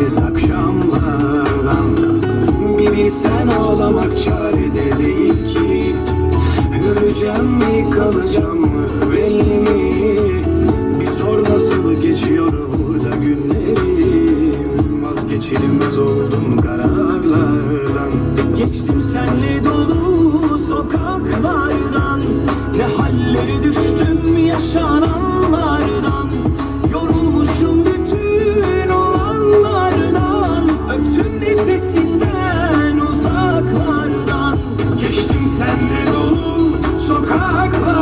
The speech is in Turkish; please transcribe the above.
sensiz akşamlardan. Bir bilsen ağlamak çarede değil ki. Öleceğim mi kalacağım mı belli mi? Bir sor nasıl geçiyor burada günlerim? Vazgeçilmez oldum kararlardan. Geçtim senle dolu sokaklardan. Ne halleri düştüm 아이고